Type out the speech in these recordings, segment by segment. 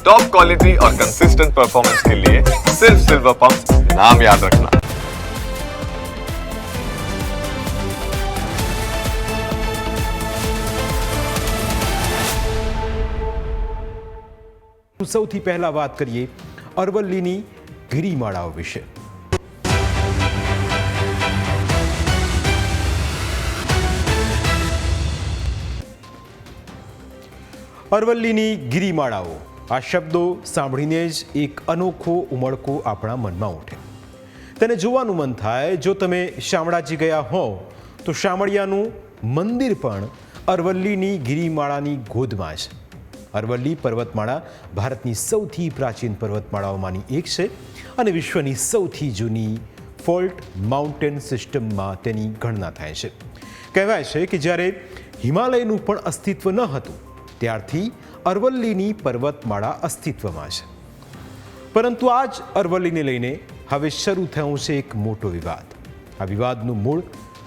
Top quality और consistent performance के लिए सिर्फ सिल्वर पंप नाम याद रखना સૌથી પહેલા વાત કરીએ અરવલ્લીની ગિરિમાળાઓ વિશે અરવલ્લીની ગિરિમાળાઓ આ શબ્દો સાંભળીને જ એક અનોખો ઉમળકો આપણા મનમાં ઉઠે. તેને જોવાનું મન થાય, જો તમે શામળાજી ગયા હો તો શામળિયાનું મંદિર પણ અરવલ્લીની ગિરિમાળાની ગોદમાં છે. અરવલ્લી પર્વતમાળા ભારતની સૌથી પ્રાચીન પર્વતમાળાઓમાંની એક છે અને વિશ્વની સૌથી જૂની ફોલ્ટ માઉન્ટેન સિસ્ટમમાં તેની ગણના થાય છે. કહેવાય છે કે જ્યારે હિમાલયનું પણ અસ્તિત્વ ન હતું ત્યારથી અરવલ્લીની પર્વતમાળા અસ્તિત્વમાં છે. પરંતુ આ જ અરવલ્લીને લઈને હવે શરૂ થયો છે એક મોટો વિવાદ. આ વિવાદનું મૂળ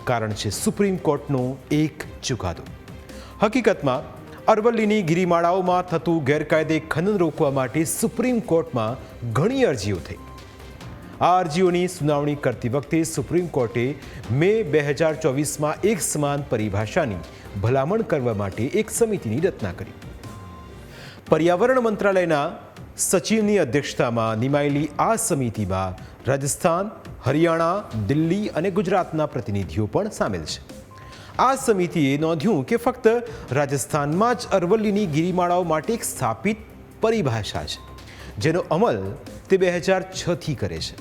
કારણ છે સુપ્રીમ કોર્ટનો એક ચુકાદો. હકીકતમાં, અરવલ્લીની ગિરિમાળાઓમાં થતું ગેરકાયદે ખનન રોકવા માટે સુપ્રીમ કોર્ટમાં ઘણી અરજીઓ થઈ. આ અરજીઓની સુનાવણી કરતી વખતે સુપ્રીમ કોર્ટે મે બે હજાર ચોવીસમાં એક સમાન પરિભાષાની ભલામણ કરવા માટે એક સમિતિની રચના કરી. પર્યાવરણ મંત્રાલયના સચિવની અધ્યક્ષતામાં નિમાયેલી આ સમિતિમાં રાજસ્થાન, હરિયાણા, દિલ્હી અને ગુજરાતના પ્રતિનિધિઓ પણ સામેલ છે. આ સમિતિએ નોંધ્યું કે ફક્ત રાજસ્થાનમાં જ અરવલ્લીની ગિરિમાળાઓ માટે એક સ્થાપિત પરિભાષા છે, જેનો અમલ તે બે હજાર છથી કરે છે.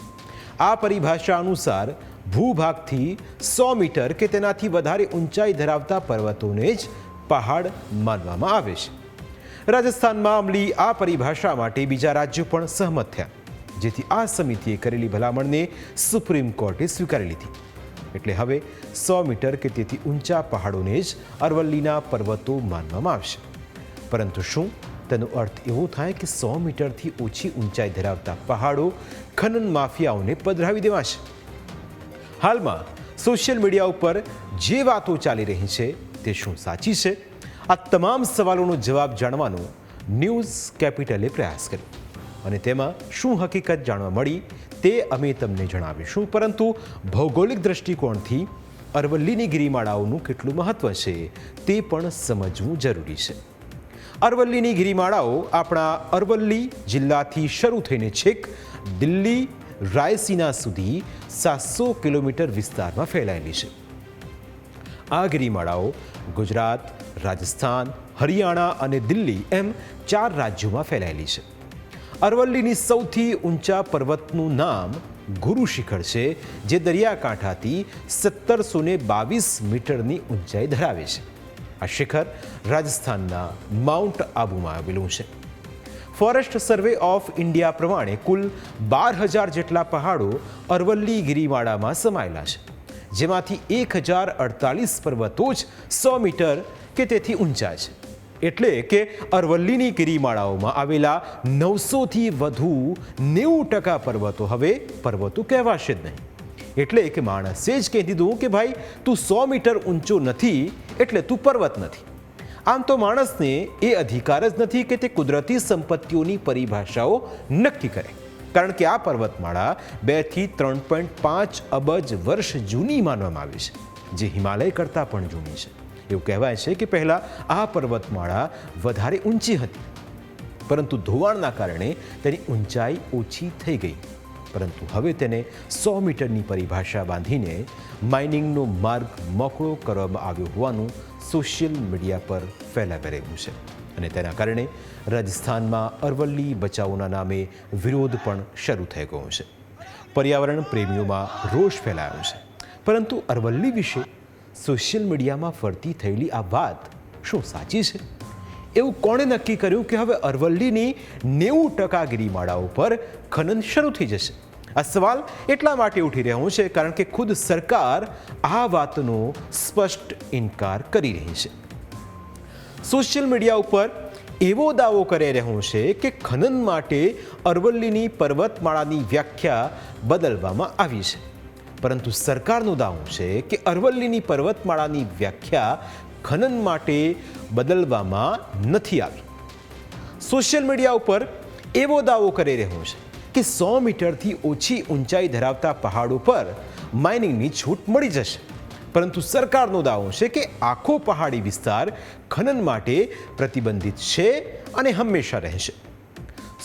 આ પરિભાષા અનુસાર ભૂભાગથી સો મીટર કે તેનાથી વધારે ઊંચાઈ ધરાવતા પર્વતોને જ પહાડ માનવામાં આવે છે. રાજસ્થાનમાં અમલી આ પરિભાષા માટે બીજા રાજ્યો પણ સહમત થયા, જેથી આ સમિતિએ કરેલી ભલામણને સુપ્રીમ કોર્ટે સ્વીકારી લીધી. એટલે હવે સો મીટર કે તેથી ઊંચા પહાડોને જ અરવલ્લીના પર્વતો માનવામાં આવશે. પરંતુ શું તેનો અર્થ એવો થાય કે સો મીટરથી ઓછી ઊંચાઈ ધરાવતા પહાડો ખનન માફિયાઓને પધરાવી દેવાશે? હાલમાં સોશિયલ મીડિયા ઉપર જે વાતો ચાલી રહી છે તે શું સાચી છે? આ તમામ સવાલોનો જવાબ જાણવાનો ન્યૂઝ કેપિટલે પ્રયાસ કર્યો. અને તેમાં શું હકીકત જાણવા મળી તે અમે તમને જણાવીશું. પરંતુ ભૌગોલિક દૃષ્ટિકોણથી અરવલ્લીની ગિરિમાળાઓનું કેટલું મહત્વ છે તે પણ સમજવું જરૂરી છે. અરવલ્લીની ગિરિમાળાઓ આપણા અરવલ્લી જિલ્લાથી શરૂ થઈને છેક દિલ્હી રાયસીના સુધી સાતસો કિલોમીટર વિસ્તારમાં ફેલાયેલી છે. આ ગિરિમાળાઓ ગુજરાત, રાજસ્થાન, હરિયાણા અને દિલ્હી એમ ચાર રાજ્યોમાં ફેલાયેલી છે. અરવલ્લીની સૌથી ઊંચા પર્વતનું નામ ગુરુ શિખર છે, જે દરિયાકાંઠાથી સત્તરસો ને બાવીસ મીટરની ઊંચાઈ ધરાવે છે. આ શિખર રાજસ્થાનના માઉન્ટ આબુમાં આવેલું છે. ફોરેસ્ટ સર્વે ઓફ ઇન્ડિયા પ્રમાણે કુલ બાર હજાર જેટલા પહાડો અરવલ્લી ગિરિમાળામાં સમાયેલા છે. જેમાંથી એક હજાર અડતાલીસ પર્વતો જ સો મીટર કે તેથી ઊંચા છે. એટલે કે અરવલ્લીની ગિરિમાળાઓમાં આવેલા નવસોથી વધુ નેવું ટકા પર્વતો હવે પર્વતો કહેવાશે જ નહીં. એટલે કે માણસે જ કહી દીધું કે ભાઈ, તું સો મીટર ઊંચો નથી, એટલે તું પર્વત નથી. આમ તો માણસને એ અધિકાર જ નથી કે તે કુદરતી સંપત્તિઓની પરિભાષાઓ નક્કી કરે. કારણ કે આ પર્વતમાળા બેથી ત્રણ પોઈન્ટ પાંચ અબજ વર્ષ જૂની માનવામાં આવી છે. જે હિમાલય કરતાં પણ જૂની છે. એવું કહેવાય છે કે પહેલાં આ પર્વતમાળા વધારે ઊંચી હતી. પરંતુ ધોવાણના કારણે તેની ઊંચાઈ ઓછી થઈ ગઈ. પરંતુ હવે તેને સો મીટરની પરિભાષા બાંધીને માઇનિંગનો માર્ગ મોકળો કરવામાં આવ્યો હોવાનું સોશિયલ મીડિયા પર ફેલાવી રહ્યું છે. અને તેના કારણે રાજસ્થાનમાં અરવલ્લી બચાવોના નામે વિરોધ પણ શરૂ થઈ ગયો છે. પર્યાવરણ પ્રેમીઓમાં રોષ ફેલાયો છે. પરંતુ અરવલ્લી વિશે સોશિયલ મીડિયામાં ફરતી થયેલી આ વાત શું સાચી છે? એવું કોણે નક્કી કર્યું કે હવે અરવલ્લીની નેવું ટકા ગિરિમાળાઓ પર ખનન શરૂ થઈ જશે? આ સવાલ એટલા માટે ઉઠી રહ્યો છે કારણ કે ખુદ સરકાર આ વાતનો સ્પષ્ટ ઇનકાર કરી રહી છે. સોશિયલ મીડિયા ઉપર એવો દાવો કરી રહ્યો છે કે ખનન માટે અરવલ્લીની પર્વતમાળાની વ્યાખ્યા બદલવામાં આવી છે. પરંતુ સરકારનો દાવો છે કે અરવલ્લીની પર્વતમાળાની વ્યાખ્યા ખનન માટે બદલવામાં નથી આવી. સોશિયલ મીડિયા ઉપર એવો દાવો કરી રહ્યો છે કે સો મીટરથી ઓછી ઊંચાઈ ધરાવતા પહાડો પર માઇનિંગની છૂટ મળી જશે. પરંતુ સરકારનો દાવો છે કે આખો પહાડી વિસ્તાર ખનન માટે પ્રતિબંધિત છે અને હંમેશા રહેશે.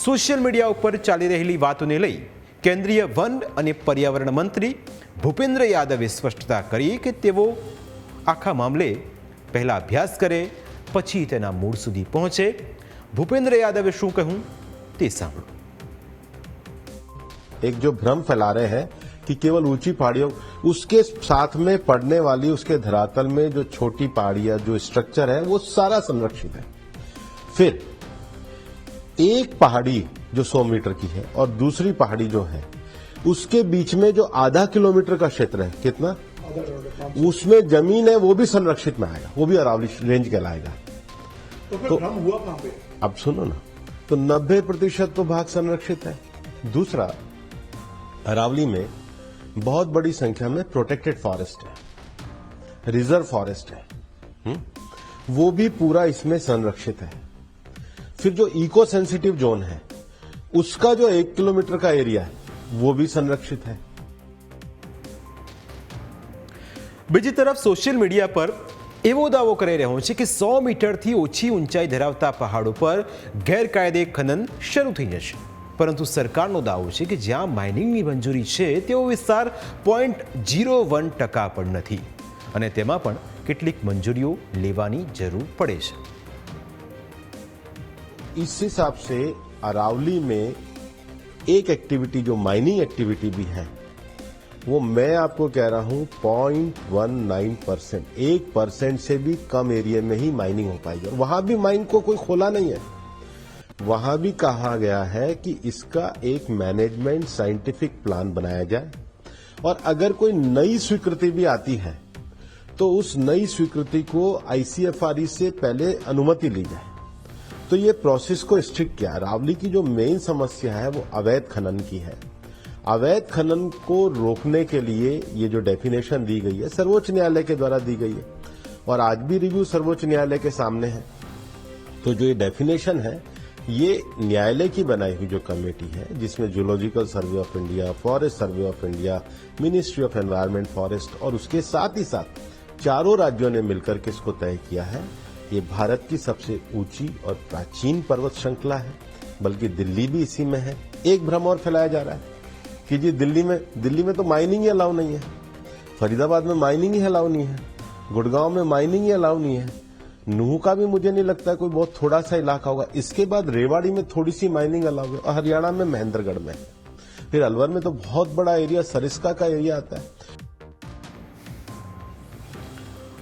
સોશિયલ મીડિયા ઉપર ચાલી રહેલી વાતોને લઈ કેન્દ્રીય વન અને પર્યાવરણ મંત્રી ભૂપેન્દ્ર યાદવે સ્પષ્ટતા કરી કે તેઓ આખા મામલે પહેલા અભ્યાસ કરે, પછી તેના મૂળ સુધી પહોંચે. ભૂપેન્દ્ર યાદવે શું કહ્યું તે સાંભળો. एक जो भ्रम फैला रहे हैं कि केवल ऊँची पहाड़ियों उसके साथ में पड़ने वाली उसके धरातल में जो छोटी पहाड़ियाँ जो स्ट्रक्चर है वो सारा संरक्षित है। फिर एक पहाड़ी जो 100 मीटर की है और दूसरी पहाड़ी जो है उसके बीच में जो आधा किलोमीटर का क्षेत्र है कितना? उसमें ज़मीन है वो भी संरक्षित में आएगा वो भी अरावली रेंज कहलाएगा। तो तो- भ्रम हुआ पे? अब सुनो ना तो 90 प्रतिशत तो भाग संरक्षित है। दूसरा अरावली में बहुत बड़ी संख्या में प्रोटेक्टेड फॉरेस्ट है रिजर्व फॉरेस्ट है हुँ? वो भी पूरा इसमें संरक्षित है फिर जो इको सेंसिटिव जोन है उसका जो एक किलोमीटर का एरिया है वो भी संरक्षित है બીજી તરફ સોશિયલ મીડિયા પર એવો દાવો કરી રહ્યો છે કે સો મીટરથી ઓછી ઊંચાઈ ધરાવતા પહાડો પર ગેરકાયદે ખનન શરૂ થઈ જશે પરંતુ સરકારનો દાવો છે કે જ્યાં માઇનિંગની મંજૂરી છે તેવો વિસ્તાર પોઈન્ટ જીરો વન ટકા પણ નથી અને તેમાં પણ કેટલીક મંજૂરીઓ લેવાની જરૂર પડે છે इस हिसाब से अरावली में एक एक्टिविटी जो माइनिंग एक्टिविटी भी है वो मैं आपको कह रहा हूं पॉइंट वन नाइन परसेंट एक परसेंट से भी कम एरिया में ही माइनिंग हो पाएगी और वहां भी माइन को कोई खोला नहीं है वहाँ भी कहा गया है कि इसका एक मैनेजमेंट साइंटिफिक प्लान बनाया जाए। और अगर कोई नई स्वीकृति भी आती है तो उस नई स्वीकृति को आईसीएफआर से पहले अनुमति ली जाए। तो ये प्रोसेस को स्ट्रिक्ट किया। रावली की जो मेन समस्या है, वो अवैध खनन की है। अवैध खनन को रोकने के लिए ये जो डेफिनेशन दी गई है, सर्वोच्च न्यायालय के द्वारा दी गई है। और आज भी रिव्यू सर्वोच्च न्यायालय के सामने है। तो जो ये डेफिनेशन है ये न्यायालय की बनाई हुई जो कमेटी है, जिसमें zoological survey of India forest survey of India ministry of environment forest और उसके साथ ही साथ चारों राज्यों ने मिलकर के इसको तय किया है। ये भारत की सबसे ऊँची और प्राचीन पर्वत श्रृंखला है, बल्कि दिल्ली भी इसी में है। एक भ्रम और फैलाया जा रहा है कि जी दिल्ली में दिल्ली में तो माइनिंग ही अलाउ नहीं है। फरीदाबाद में माइनिंग ही अलाउ नहीं है। गुड़गांव में माइनिंग ही अलाउ नहीं है। नूह का भी मुझे नहीं लगता कोई बहुत थोड़ा सा इलाका होगा इसके बाद रेवाड़ी में थोड़ी सी माइनिंग अलाउ है और हरियाणा में महेंद्रगढ़ में है फिर अलवर में तो बहुत बड़ा एरिया सरिस्का का एरिया आता है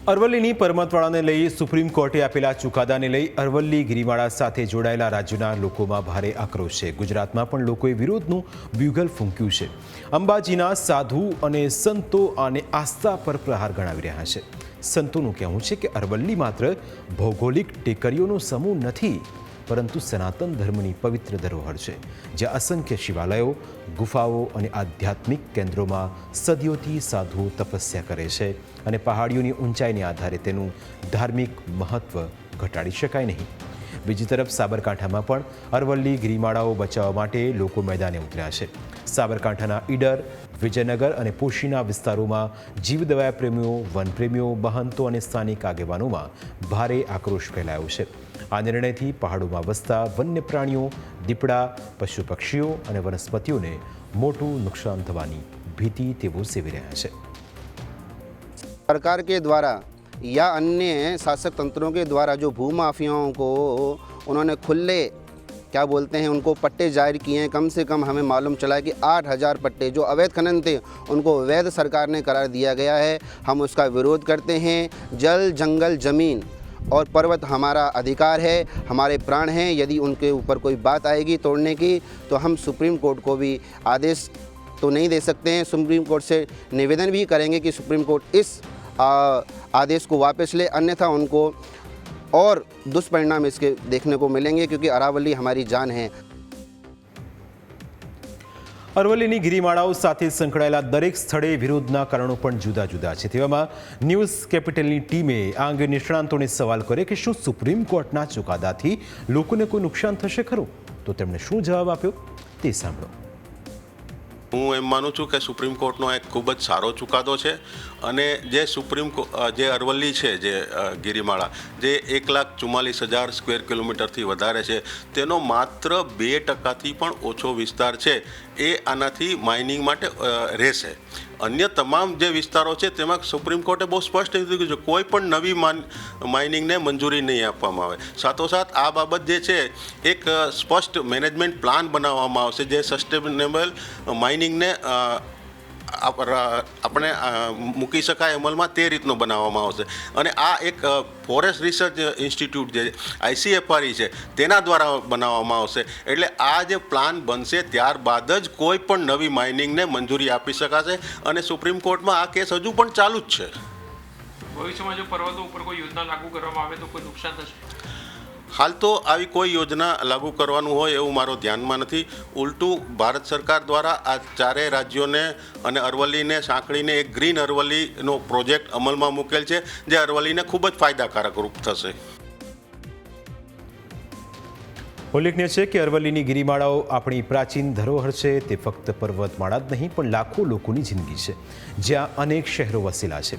અરવલ્લીની પરમતવાળાને લઈ સુપ્રીમ કોર્ટે આપેલા ચુકાદાને લઈ અરવલ્લી ગિરિમાળા સાથે જોડાયેલા રાજ્યના લોકોમાં ભારે આક્રોશ છે ગુજરાતમાં પણ લોકોએ વિરોધનું બ્યુગલ ફૂંક્યું છે અંબાજીના સાધુ અને સંતો આને આસ્થા પર પ્રહાર ગણાવી રહ્યા છે સંતોનું કહેવું છે કે અરવલ્લી માત્ર ભૌગોલિક ટેકરીઓનો સમૂહ નથી, પરંતુ સનાતન ધર્મની પવિત્ર ધરોહર છે, જ્યાં અસંખ્ય શિવાલયો, ગુફાઓ અને આધ્યાત્મિક કેન્દ્રોમાં સદીઓથી સાધુઓ તપસ્યા કરે છે અને પહાડીઓની ઊંચાઈને આધારે તેનું ધાર્મિક મહત્વ ઘટાડી શકાય નહીં. બીજી તરફ સાબરકાંઠામાં પણ અરવલ્લી, ગિરિમાળાઓ બચાવવા માટે લોકો મેદાને ઉતર્યા છે. સાબરકાંઠાના ઈડર, વિજયનગર અને પોશીના વિસ્તારોમાં જીવદવાયા પ્રેમીઓ, વનપ્રેમીઓ મહંતો અને સ્થાનિક આગેવાનોમાં ભારે આક્રોશ ફેલાયો છે. આ નિર્ણયથી પહાડોમાં વસતા વન્ય પ્રાણીઓ દીપડા પશુ પક્ષીઓ અને વનસ્પતિઓને મોટું નુકસાન થવાની ભીતિ તેઓ સેવી રહ્યા છે. સરકાર કે દ્વારા या अन्य शासक तंत्रों के द्वारा जो भूमाफियाओं को उन्होंने खुले, क्या बोलते हैं, उनको पट्टे ज़ाहिर किए हैं, कम से कम हमें मालूम चला कि आठ हज़ार पट्टे जो अवैध खनन थे, उनको वैध सरकार ने करार दिया गया है। हम उसका विरोध करते हैं। जल, जंगल, ज़मीन और पर्वत हमारा अधिकार है, हमारे प्राण हैं। यदि उनके ऊपर कोई बात आएगी तोड़ने की तो हम सुप्रीम कोर्ट को भी आदेश तो नहीं दे सकते हैं। सुप्रीम कोर्ट से निवेदन भी करेंगे कि सुप्रीम कोर्ट इस आदेश को वापस ले अन्यथा उनको और दुष्परिणाम इसके देखने को मिलेंगे क्योंकि अरावली हमारी जान है અરવલ્લીની ગિરિમાળાઓ સાથે સંકળાયેલા દરેક સ્થળે વિરોધના કારણો પણ જુદા જુદા છે તેવામાં ન્યૂઝ કેપિટલની ટીમે આ અંગે નિષ્ણાંતોને સવાલ કર્યો કે શું સુપ્રીમ કોર્ટના ચુકાદાથી લોકોને કોઈ નુકસાન થશે ખરું તો તેમણે શું જવાબ આપ્યો તે સાંભળો હું એમ માનું છું કે સુપ્રીમ કોર્ટનો એક ખૂબ જ સારો ચુકાદો છે અને જે સુપ્રીમ જે અરવલ્લી છે, જે ગિરિમાળા, જે એક લાખ ચુમ્માલીસ હજાર સ્ક્વેર કિલોમીટરથી વધારે છે, તેનો માત્ર બે ટકાથી પણ ઓછો વિસ્તાર છે. એ આનાથી માઇનિંગ માટે રહેશે. અન્ય તમામ જે વિસ્તારો છે, તેમાં સુપ્રીમ કોર્ટે બહુ સ્પષ્ટ કીધું છે કોઈ પણ નવી માઇનિંગને મંજૂરી નહીં આપવામાં આવે. સાથોસાથ આ બાબત જે છે, એક સ્પષ્ટ મેનેજમેન્ટ પ્લાન બનાવવામાં આવશે જે સસ્ટેનેબલ માઇનિંગને આપણે મૂકી શકાય અમલમાં તે રીતનો બનાવવામાં આવશે. અને આ એક ફોરેસ્ટ રિસર્ચ ઇન્સ્ટિટ્યૂટ જે આઈસીએફઆરઈ છે, તેના દ્વારા બનાવવામાં આવશે. એટલે આ જે પ્લાન બનશે, ત્યારબાદ જ કોઈ પણ નવી માઇનિંગને મંજૂરી આપી શકાશે અને સુપ્રીમ કોર્ટમાં આ કેસ હજુ પણ ચાલુ જ છે. ભવિષ્યમાં જો પર્વતો ઉપર કોઈ યોજના લાગુ કરવામાં આવે તો કોઈ નુકસાન થશે? હાલ તો આવી કોઈ યોજના લાગુ કરવાનું હોય એવું મારો ધ્યાનમાં નથી. ઉલટું ભારત સરકાર દ્વારા આ ચારેય રાજ્યોને અને અરવલ્લીને સાંકળીને એક ગ્રીન અરવલ્લીનો પ્રોજેક્ટ અમલમાં મૂકેલ છે, જે અરવલ્લીને ખૂબ જ ફાયદાકારક રૂપ થશે. ઉલ્લેખનીય છે કે અરવલ્લીની ગિરિમાળાઓ આપણી પ્રાચીન ધરોહર છે, તે ફક્ત પર્વતમાળા જ નહીં, પણ લાખો લોકોની જિંદગી છે, જ્યાં અનેક શહેરો વસેલા છે.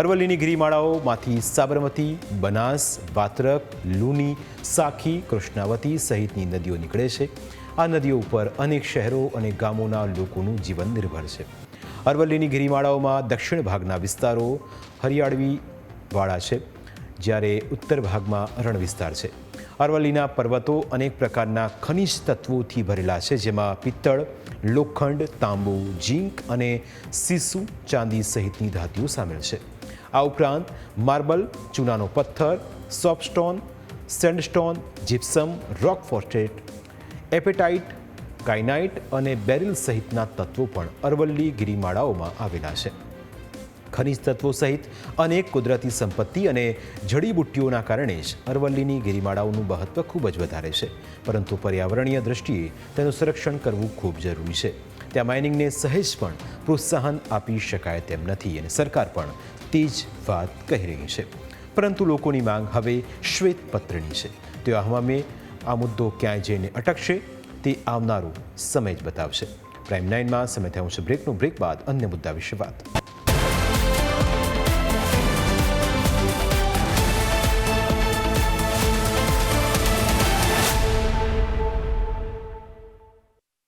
અરવલ્લીની ગિરિમાળાઓમાંથી સાબરમતી, બનાસ, વાત્રક, લુની, સાખી, કૃષ્ણાવતી સહિતની નદીઓ નીકળે છે. આ નદીઓ ઉપર અનેક શહેરો અને ગામોના લોકોનું જીવન નિર્ભર છે. અરવલ્લીની ગિરિમાળાઓમાં દક્ષિણ ભાગના વિસ્તારો હરિયાળવીવાળા છે, જ્યારે ઉત્તર ભાગમાં રણ વિસ્તાર છે. અરવલ્લીના પર્વતો અનેક પ્રકારના ખનિજ તત્વોથી ભરેલા છે, જેમાં પિત્તળ, લોખંડ, તાંબુ, ઝીંક અને સીસુ ચાંદી સહિતની ધાતુઓ સામેલ છે. આ ઉપરાંત માર્બલ, ચૂનાનો પથ્થર soapstone sandstone, gypsum, rock phosphate apatite, kyanite અને બેરિલ સહિતના તત્વો પણ અરવલ્લી ગિરિમાળાઓમાં આવેલા છે. ખનિજ તત્વો સહિત અનેક કુદરતી સંપત્તિ અને જડીબુટ્ટીઓના કારણે જ અરવલ્લીની ગિરિમાળાઓનું મહત્વ ખૂબ જ વધારે છે. પરંતુ પર્યાવરણીય દ્રષ્ટિએ તેનું સંરક્ષણ કરવું ખૂબ જરૂરી છે. ત્યાં માઇનિંગને સહેજ પણ પ્રોત્સાહન આપી શકાય તેમ નથી અને સરકાર પણ તે જ વાત કહી રહી છે. પરંતુ લોકોની માંગ હવે શ્વેતપત્રની છે. તે હવામે આ મુદ્દો ક્યાંય જઈને અટકશે? તે આવનારો સમય જ બતાવશે. પ્રાઇમ નાઇનમાં સમય થયું છે. બ્રેકનો બ્રેક બાદ અન્ય મુદ્દા વિશે વાત.